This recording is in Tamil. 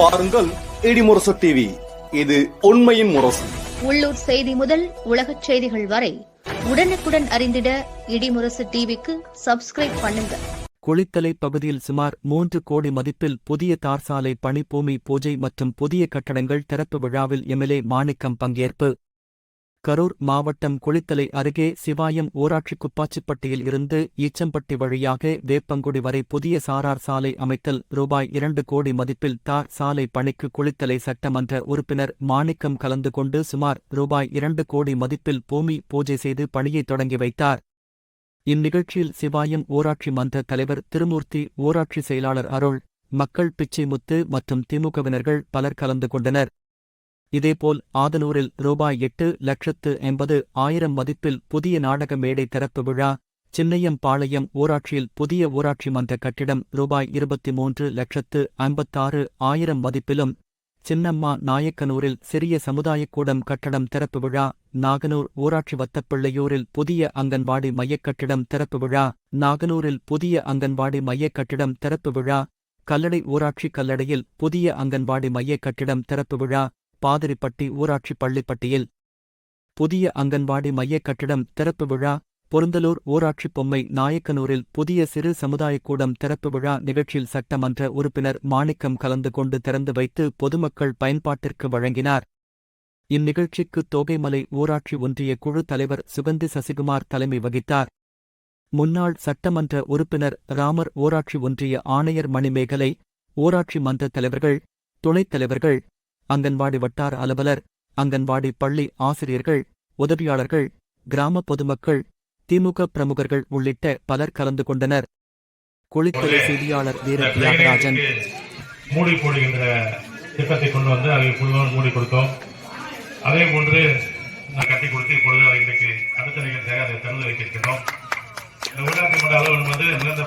பாருங்கள் இடிமுரசு டிவி இது உண்மையின் முரசு. உள்ளூர் செய்தி முதல் உலகச் செய்திகள் வரை உடனுக்குடன் அறிந்திட இடிமுரசு டிவிக்கு சப்ஸ்கிரைப் பண்ணுங்க. குளித்தலை பகுதியில் சுமார் மூன்று கோடி மதிப்பில் புதிய தார் சாலை பணி பூமி பூஜை மற்றும் புதிய கட்டடங்கள் திறப்பு விழாவில் எம்எல்ஏ மாணிக்கம் பங்கேற்பு. கரூர் மாவட்டம் குளித்தலை அருகே சிவாயம் ஊராட்சி குப்பாச்சிப்பட்டியில் இருந்து ஈச்சம்பட்டி வழியாக வேப்பங்குடி வரை புதிய சாரார் சாலை அமைத்தல் ரூபாய் இரண்டு கோடி மதிப்பில் தார் சாலை பணிக்கு குளித்தலை சட்டமன்ற உறுப்பினர் மாணிக்கம் கலந்து கொண்டு சுமார் ரூபாய் இரண்டு கோடி மதிப்பில் பூமி பூஜை செய்து பணியை தொடங்கி வைத்தார். இந்நிகழ்ச்சியில் சிவாயம் ஊராட்சி மன்ற தலைவர் திருமூர்த்தி ஊராட்சி செயலாளர் அருள் மக்கள் பிச்சைமுத்து மற்றும் திமுகவினர்கள் பலர் கலந்து கொண்டனர். இதேபோல் ஆதனூரில் ரூபாய் எட்டு லட்சத்து எண்பது ஆயிரம் மதிப்பில் புதிய நாடக மேடை திறப்பு விழா சின்னையம்பாளையம் ஊராட்சியில் புதிய ஊராட்சி மன்ற கட்டிடம் ரூபாய் இருபத்தி மூன்று லட்சத்து ஐம்பத்தாறு ஆயிரம் மதிப்பிலும் சின்னம்மா நாயக்கனூரில் சிறிய சமுதாயக் கூடம் கட்டடம் திறப்பு விழா நாகனூர் ஊராட்சி வத்தப்பிள்ளையூரில் புதிய அங்கன்வாடி மையக் கட்டிடம் திறப்பு விழா நாகனூரில் புதிய அங்கன்வாடி மையக் கட்டிடம் திறப்பு விழா கல்லடை ஊராட்சி கல்லடையில் புதிய அங்கன்வாடி மையக் கட்டிடம் திறப்பு விழா பாதிரிப்பட்டி ஊராட்சி பள்ளிப்பட்டியில். புதிய அங்கன்வாடி மையக் கட்டிடம் திறப்பு விழா பொருந்தலூர் ஊராட்சி பொம்மை நாயக்கனூரில் புதிய சிறு சமுதாயக் கூடம் திறப்பு விழா நிகழ்ச்சியில் சட்டமன்ற உறுப்பினர் மாணிக்கம் கலந்து கொண்டு திறந்து வைத்து பொதுமக்கள் பயன்பாட்டிற்கு வழங்கினார். இந்நிகழ்ச்சிக்கு தோகைமலை ஊராட்சி ஒன்றிய குழு தலைவர் சுகந்தி சசிகுமார் தலைமை வகித்தார். முன்னாள் சட்டமன்ற உறுப்பினர் ராமர் ஊராட்சி ஒன்றிய ஆணையர் மணிமேகலை ஊராட்சி மன்ற தலைவர்கள் துணைத் தலைவர்கள் அங்கன்வாடி வட்டார அலுவலர் அங்கன்வாடி பள்ளி ஆசிரியர்கள் உதவியாளர்கள் கிராம பொதுமக்கள் திமுக பிரமுகர்கள் உள்ளிட்ட பலர் கலந்து கொண்டனர். குளித்தலை செய்தியாளர் வீர தியாகராஜன். மூடி போடுகின்ற திட்டத்தை கொண்டு வந்து அதை மூடி கொடுத்தோம். அதே போன்று நான் கட்டி கொடுத்து இப்பொழுது இன்றைக்கு அடுத்த நிகழ்ச்சியாக அதை திறந்து வைக்கின்றோம் இந்த ஊராட்சி மன்ற வந்து நிரந்தர